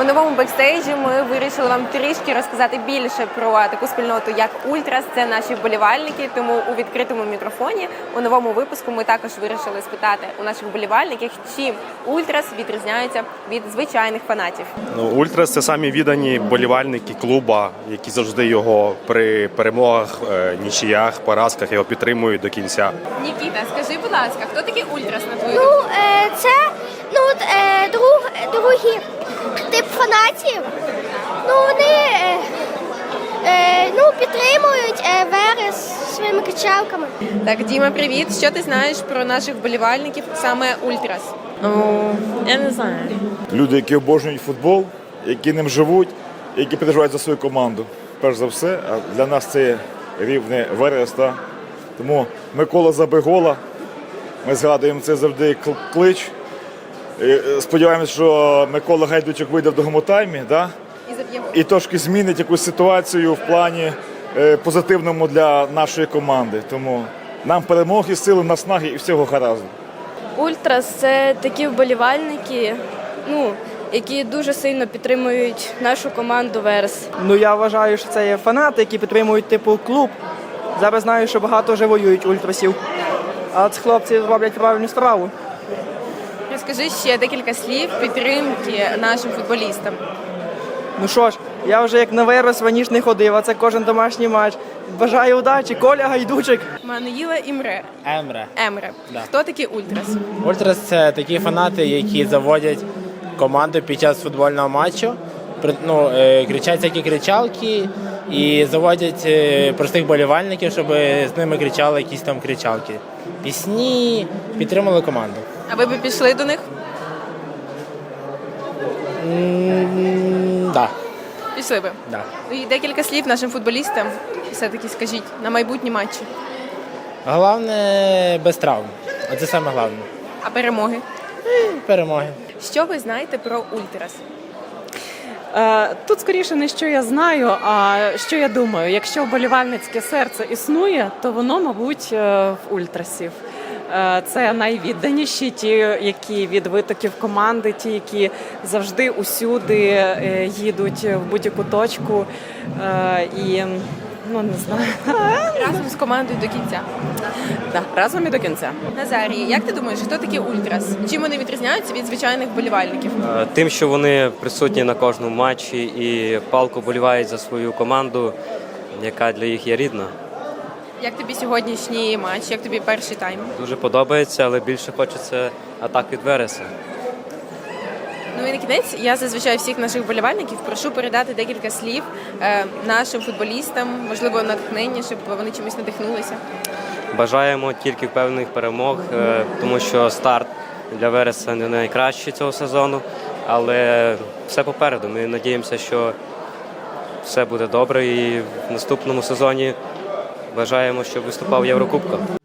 У новому бекстейджі ми вирішили вам трішки розказати більше про таку спільноту, як Ультрас. Це наші вболівальники. Тому у відкритому мікрофоні у новому випуску ми також вирішили спитати у наших вболівальників, чим Ультрас відрізняється від звичайних фанатів. Ну, Ультрас це самі віддані болівальники клуба, які завжди його при перемогах, е, нічиях, поразках його підтримують до кінця. Нікіта, скажи, будь ласка, хто такий Ультрас на твою Ну, е, це ну, от, е, друг, другий тип фанатів. Ну, вони е, е, ну, підтримують е, Верес своїми кричалками. Так, Діма, привіт. Що ти знаєш про наших вболівальників саме Ультрас? Ну, я не знаю. люди, які обожнюють футбол, які ним живуть, які переживають за свою команду. Перш за все, а для нас це рівне Верес. Та? Тому Микола Забигола. Ми згадуємо це завжди кл- клич. Е, що Микола Гайдучик вийде в другому таймі. Да? І і трошки змінить якусь ситуацію в плані позитивному для нашої команди. Тому нам перемоги, сили, наснаги і всього гаразду. Ультрас це такі вболівальники, ну, які дуже сильно підтримують нашу команду Верес. Ну я вважаю, що це є фанати, які підтримують типу клуб. Зараз знаю, що багато вже воюють ультрасів. А ці хлопці роблять правильну справу. Розкажи ще декілька слів підтримки нашим футболістам. Ну що ж, я вже як на вирос раніше не ходив, а це кожен домашній матч. Бажаю удачі, Коля Гайдучик. Маnuїла Імре. Емре. Емре. Хто такий Ультрас? Ультрас це такі фанати, які заводять команду під час футбольного матчу. При- Ну, е, кричать всякі кричалки і заводять е, простих болівальників, щоб з ними кричали якісь там кричалки. Пісні підтримали команду. А ви б пішли до них? Да, Пішли би. да. І декілька слів нашим футболістам. Все-таки скажіть на майбутні матчі. Головне без травм. Оце саме головне. А перемоги? Перемоги. Що ви знаєте про Ультрас? Е, Тут скоріше не що я знаю, а що я думаю. Якщо вболівальницьке серце існує, то воно, мабуть, е, в ультрасів. Е, Це найвідданіші, ті, які від витоків команди, ті, які завжди усюди е, їдуть в будь-яку точку. Е, І ну не знаю, Разом з командою до кінця. да, разом і до кінця. Назарій, як ти думаєш, хто такий Ультрас? Чим вони відрізняються від звичайних вболівальників? Е, Тим, що вони присутні на кожному матчі і палко болівають за свою команду, яка для їх є рідна. Як тобі сьогоднішній матч? Як тобі перший тайм? Дуже подобається, але більше хочеться атак від Вереса. Ну і на кінець я зазвичай всіх наших вболівальників прошу передати декілька слів е, нашим футболістам, можливо, натхнення, щоб вони чимось надихнулися. Бажаємо тільки певних перемог, е, тому що старт для Вереса не найкращий цього сезону, але все попереду. Ми надіємося, що все буде добре і в наступному сезоні бажаємо, щоб виступав в Єврокубках.